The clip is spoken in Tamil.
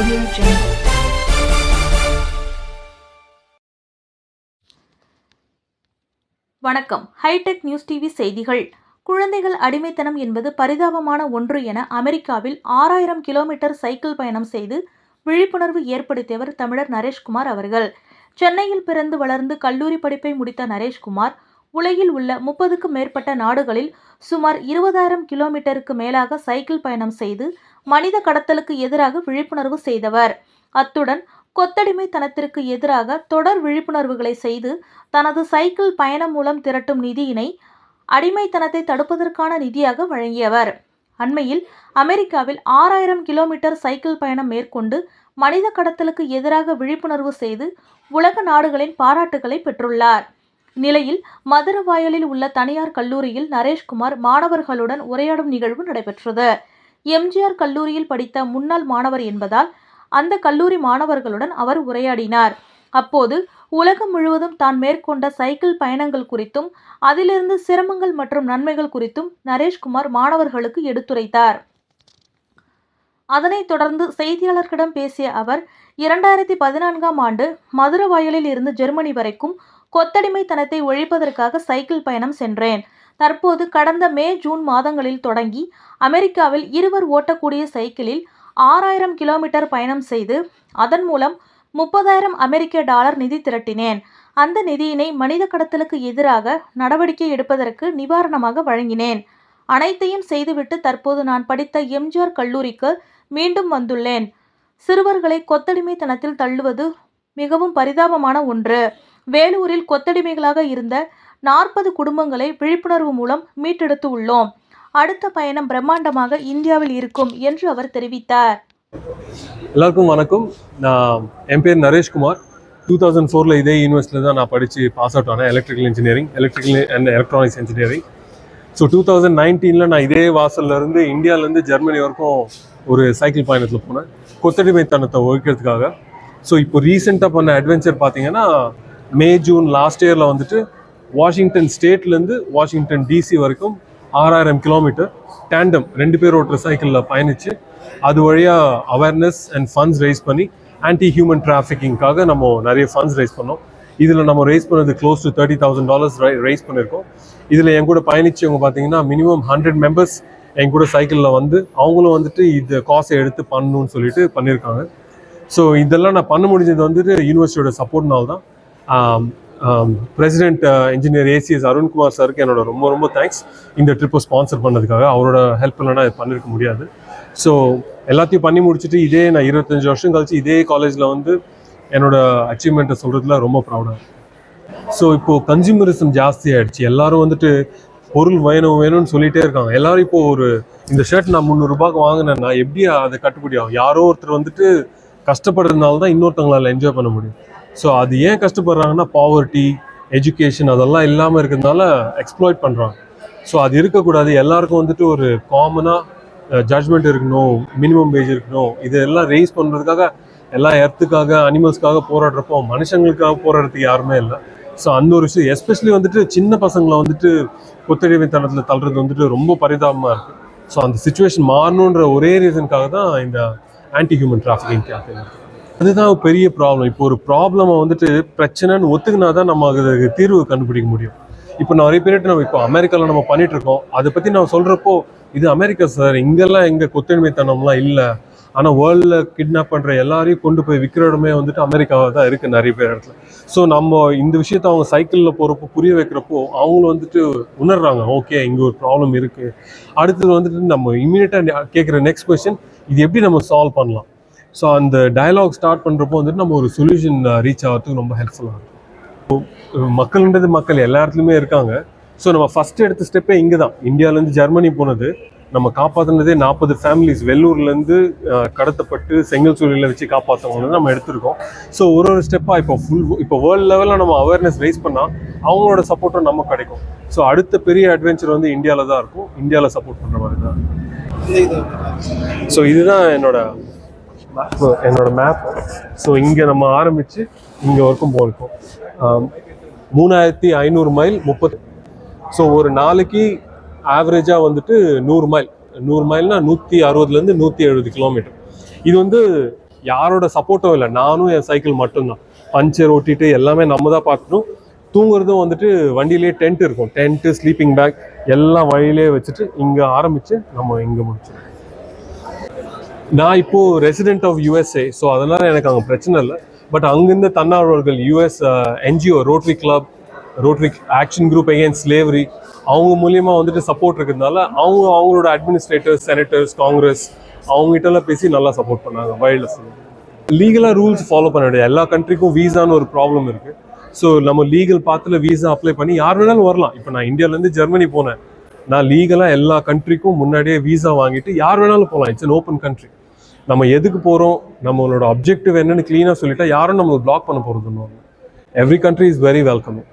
Audio Jungle. வணக்கம் ஹைடெக் நியூஸ் டிவி செய்திகள் குழந்தைகள் அடிமைத்தனம் என்பது பரிதாபமான ஒன்று என அமெரிக்காவில் ஆறாயிரம் கிலோமீட்டர் சைக்கிள் பயணம் செய்து விழிப்புணர்வு ஏற்படுத்தியவர் தமிழர் நரேஷ்குமார் அவர்கள் சென்னையில் பிறந்து வளர்ந்து கல்லூரி படிப்பை முடித்த நரேஷ்குமார் உலகில் உள்ள முப்பதுக்கும் மேற்பட்ட நாடுகளில் சுமார் இருபதாயிரம் கிலோமீட்டருக்கு மேலாக சைக்கிள் பயணம் செய்து மனித கடத்தலுக்கு எதிராக விழிப்புணர்வு செய்தவர். அத்துடன் கொத்தடிமைத்தனத்திற்கு எதிராக தொடர் விழிப்புணர்வுகளை செய்து தனது சைக்கிள் பயணம் மூலம் திரட்டும் நிதியினை அடிமைத்தனத்தை தடுப்பதற்கான நிதியாக வழங்கியவர். அண்மையில் அமெரிக்காவில் ஆறாயிரம் கிலோமீட்டர் சைக்கிள் பயணம் மேற்கொண்டு மனித கடத்தலுக்கு எதிராக விழிப்புணர்வு செய்து உலக நாடுகளின் பாராட்டுகளை பெற்றுள்ளார். நிலையில் மதுரவாயலில் உள்ள தனியார் கல்லூரியில் நரேஷ்குமார் மாணவர்களுடன் உரையாடும் நிகழ்வு நடைபெற்றது. எம்ஜிஆர் கல்லூரியில் படித்த முன்னாள் மாணவர் என்பதால் அந்த கல்லூரி மாணவர்களுடன் அவர் உரையாடினார். அப்போது உலகம் முழுவதும் தான் மேற்கொண்ட சைக்கிள் பயணங்கள் குறித்தும் அதிலிருந்து சிரமங்கள் மற்றும் நன்மைகள் குறித்தும் நரேஷ்குமார் மாணவர்களுக்கு எடுத்துரைத்தார். அதனைத் தொடர்ந்து செய்தியாளர்களிடம் பேசிய அவர் இரண்டாயிரத்தி பதினான்காம் ஆண்டு மதுரவாயலில் இருந்து ஜெர்மனி வரைக்கும் கொத்தடிமைத்தனத்தை ஒழிப்பதற்காக சைக்கிள் பயணம் சென்றேன். தற்போது கடந்த மே ஜூன் மாதங்களில் தொடங்கி அமெரிக்காவில் இருவர் ஓட்டக்கூடிய சைக்கிளில் ஆறாயிரம் கிலோமீட்டர் பயணம் செய்து அதன் மூலம் முப்பதாயிரம் அமெரிக்க டாலர் நிதி திரட்டினேன். அந்த நிதியினை மனித கடத்தலுக்கு எதிராக நடவடிக்கை எடுப்பதற்கு நிவாரணமாக வழங்கினேன். அனைத்தையும் செய்துவிட்டு தற்போது நான் படித்த எம்ஜிஆர் கல்லூரிக்கு மீண்டும் வந்துள்ளேன். சிறுவர்களை கொத்தடிமைத்தனத்தில் தள்ளுவது மிகவும் பரிதாபமான ஒன்று. வேலூரில் கொத்தடிமைகளாக இருந்த நாற்பது குடும்பங்களை விழிப்புணர்வு மூலம் மீட்டெடுத்து உள்ளோம். அடுத்த பயணம் பிரம்மாண்டமாக இந்தியாவில் இருக்கும் என்று அவர் தெரிவித்தார். எல்லாருக்கும் வணக்கம். நான் என் பேர் நரேஷ்குமார். டூ தௌசண்ட் ஃபோரில் இதே யூனிவர்சிட்டியில் தான் நான் படித்து பாஸ் அவுட் ஆனேன் electrical engineering electrical and electronics engineering so two thousand நைன்டீனில் நான் இதே வாசல்லேருந்து இந்தியாவிலேருந்து ஜெர்மனி வரைக்கும் ஒரு சைக்கிள் பயணத்தில் போனேன். கொத்தடிமைத்தனத்தை ஒழிக்கிறதுக்காக. ஸோ இப்போ ரீசெண்டாக பண்ண அட்வென்ச்சர் பார்த்தீங்கன்னா மே ஜூன் லாஸ்ட் இயரில் வந்துட்டு வாஷிங்டன் ஸ்டேட்லேருந்து வாஷிங்டன் டிசி வரைக்கும் ஆறாயிரம் கிலோமீட்டர் டேண்டம் ரெண்டு பேர் ஓட்டுற சைக்கிளில் பயணித்து அது வழியாக அவேர்னஸ் அண்ட் ஃபண்ட்ஸ் ரைஸ் பண்ணி ஆன்டி ஹியூமன் டிராஃபிக்கிங்காக நம்ம நிறைய ஃபண்ட்ஸ் ரைஸ் பண்ணோம். இதில் நம்ம ரைஸ் பண்ணது close to thirty thousand dollars raise பண்ணியிருக்கோம் இதில் என் கூட பயணிச்சவங்க பார்த்தீங்கன்னா மினிமம் ஹண்ட்ரட் மெம்பர்ஸ் என் கூட சைக்கிளில் வந்து அவங்களும் வந்துட்டு இது காசை எடுத்து பண்ணணும்னு சொல்லிட்டு பண்ணியிருக்காங்க ஸோ இதெல்லாம் நான் பண்ண முடிஞ்சது வந்துட்டு யூனிவர்சிட்டியோட சப்போர்ட்னால தான் பிரசிடென்ட் இன்ஜினியர் ஏசிஎஸ் அருண்குமார் சாருக்கு என்னோட ரொம்ப ரொம்ப தேங்க்ஸ் இந்த ட்ரிப்பை ஸ்பான்சர் பண்ணதுக்காக அவரோட ஹெல்ப் இல்லைனா இது பண்ணிருக்க முடியாது. ஸோ எல்லாத்தையும் பண்ணி முடிச்சுட்டு இதே நான் இருபத்தஞ்சு வருஷம் கழிச்சு இதே காலேஜில் வந்து என்னோட அச்சீவ்மெண்ட்டை சொல்கிறதுல ரொம்ப ப்ரௌடாக ஸோ இப்போது கன்சியூமரிசம் ஜாஸ்தி ஆகிடுச்சு எல்லாரும் வந்துட்டு பொருள் வேணும் வேணும்னு சொல்லிகிட்டே இருக்காங்க. எல்லாரும் இப்போது ஒரு இந்த ஷர்ட் நான் முந்நூறுரூபாய்க்கு வாங்கினேன்னா எப்படி அதை கட்டுப்படி ஆகும்? யாரோ ஒருத்தர் வந்துட்டு கஷ்டப்படுறதுனால தான் இன்னொருத்தவங்களால் என்ஜாய் பண்ண முடியும். ஸோ அது ஏன் கஷ்டப்படுறாங்கன்னா பாவர்ட்டி எஜுகேஷன் அதெல்லாம் இல்லாமல் இருக்கிறதுனால எக்ஸ்ப்ளாய்ட் பண்ணுறாங்க ஸோ அது இருக்கக்கூடாது. எல்லாருக்கும் வந்துட்டு ஒரு காமனாக ஜட்ஜ்மெண்ட் இருக்கணும் மினிமம் வேஜ் இருக்கணும். இதெல்லாம் ரைஸ் பண்ணுறதுக்காக எல்லா எர்த்துக்காக அனிமல்ஸ்க்காக போராடுறப்போ மனுஷங்களுக்காக போராடுறதுக்கு யாருமே இல்லை. ஸோ அந்த ஒரு விஷயம் எஸ்பெஷலி வந்துட்டு சின்ன பசங்களை வந்துட்டு கொத்தடிமைத்தனத்தில் தள்ளுறது வந்துட்டு ரொம்ப பரிதாபமாக இருக்குது ஸோ அந்த சுச்சுவேஷன் மாறணுன்ற ஒரே ரீசனுக்காக தான் இந்த ஆன்டி ஹியூமன் டிராஃபிக்கிங் கேம்பெயின் அதுதான் பெரிய ப்ராப்ளம் இப்போ ஒரு ப்ராப்ளமை வந்துட்டு பிரச்சனைன்னு ஒத்துக்கினா தான் நம்ம அதுக்கு தீர்வு கண்டுபிடிக்க முடியும். இப்போ நிறைய பேர்கிட்ட நம்ம இப்போ அமெரிக்காவில் நம்ம பண்ணிட்டு இருக்கோம். அதை பற்றி நான் சொல்கிறப்போ இது அமெரிக்கா சார் இங்கெல்லாம் எங்கே கொத்தடிமைத்தனம்லாம் இல்லை. ஆனால் வேர்ல்டில் கிட்னாப் பண்ணுற எல்லாரையும் கொண்டு போய் விற்கிற இடமே வந்துட்டு அமெரிக்காவாக தான் இருக்குது நிறைய பேர் இடத்துல. ஸோ நம்ம இந்த விஷயத்த அவங்க சைக்கிளில் போகிறப்போ புரிய வைக்கிறப்போ அவங்களும் வந்துட்டு உணர்றாங்க. ஓகே இங்கே ஒரு ப்ராப்ளம் இருக்குது அடுத்தது வந்துட்டு நம்ம இம்மீடியட்டாக கேட்குற நெக்ஸ்ட் கொஸ்டின் இது எப்படி நம்ம சால்வ் பண்ணலாம்? ஸோ அந்த டயலாக் ஸ்டார்ட் பண்ணுறப்போ வந்துட்டு நம்ம ஒரு சொல்யூஷன் ரீச் ஆகிறதுக்கு ரொம்ப ஹெல்ப்ஃபுல்லாக இருக்கும். Uh, மக்கள்ன்றது மக்கள் எல்லா இடத்துலையுமே இருக்காங்க. ஸோ நம்ம ஃபஸ்ட் எடுத்த ஸ்டெப்பே இங்கே தான் இந்தியாவிலேருந்து ஜெர்மனி போனது. நம்ம காப்பாற்றினதே நாற்பது ஃபேமிலிஸ் வெள்ளூர்லேருந்து uh, கடத்தப்பட்டு செங்கல் சூழலில் வச்சு காப்பாற்றவங்க நம்ம எடுத்திருக்கோம். ஸோ ஒரு ஒரு ஸ்டெப்பாக இப்போ ஃபுல் இப்போ வேர்ல்டு லெவலில் நம்ம அவேர்னஸ் ரைஸ் பண்ணால் அவங்களோட சப்போர்ட்டும் நம்ம கிடைக்கும். ஸோ அடுத்த பெரிய அட்வென்ச்சர் வந்து இந்தியாவில் தான் இருக்கும். இந்தியாவில் சப்போர்ட் பண்ணுற மாதிரி தான் ஸோ இதுதான் என்னோட என்னோட மேப் ஸோ இங்கே நம்ம ஆரம்பித்து இங்கே வரைக்கும் போயிருக்கோம் மூணாயிரத்தி ஐநூறு மைல் முப்பது ஸோ ஒரு நாளைக்கு ஆவரேஜாக வந்துட்டு நூறு மைல் நூறு மைல்னால் நூற்றி அறுபதுலேருந்து நூற்றி எழுபது கிலோமீட்டர் இது வந்து யாரோட சப்போர்ட்டும் இல்லை. நானும் என் சைக்கிள் மட்டும்தான். பஞ்சர் ஓட்டிட்டு எல்லாமே நம்ம தான் பார்க்கணும் தூங்குறதும் வந்துட்டு வண்டியிலே டென்ட் இருக்கும். டென்ட்டு ஸ்லீப்பிங் பேக் எல்லாம் வழியிலே வச்சுட்டு இங்கே ஆரம்பித்து நம்ம இங்கே முடிச்சிடும் நான் இப்போது ரெசிடென்ட் ஆஃப் யூஎஸ்ஏ ஸோ அதனால் எனக்கு அங்கே பிரச்சனை இல்லை. பட் அங்கேருந்து தன்னார்வலர்கள் US NGO rotary club rotary action group against slavery அவங்க மூலியமாக வந்துட்டு சப்போர்ட் இருக்கிறதுனால அவங்க அவங்களோட அட்மினிஸ்ட்ரேட்டர்ஸ் செனட்டர்ஸ் காங்கிரஸ் அவங்ககிட்டலாம் பேசி நல்லா சப்போர்ட் பண்ணாங்க வைல்ட்லெஸ் லீகலாக ரூல்ஸ் ஃபாலோ பண்ண வேண்டியது. எல்லா கண்ட்ரிக்கும் வீசான்னு ஒரு ப்ராப்ளம் இருக்குது ஸோ நம்ம லீகல் பாத்தில் வீசா அப்ளை பண்ணி யார் வேணாலும் வரலாம். இப்போ நான் இந்தியாவிலேருந்து ஜெர்மனி போனேன். நான் லீகலாக எல்லா கண்ட்ரிக்கும் முன்னாடியே வீசா வாங்கிட்டு யார் வேணாலும் போகலாம் இட்ஸ் அன் ஓப்பன் கண்ட்ரி நம்ம எதுக்கு போகிறோம் நம்மளோட அப்ஜெக்டிவ் என்னன்னு க்ளீனாக சொல்லிட்டா யாரும் நம்மளுக்கு பிளாக் பண்ண போகிறது every country is very welcoming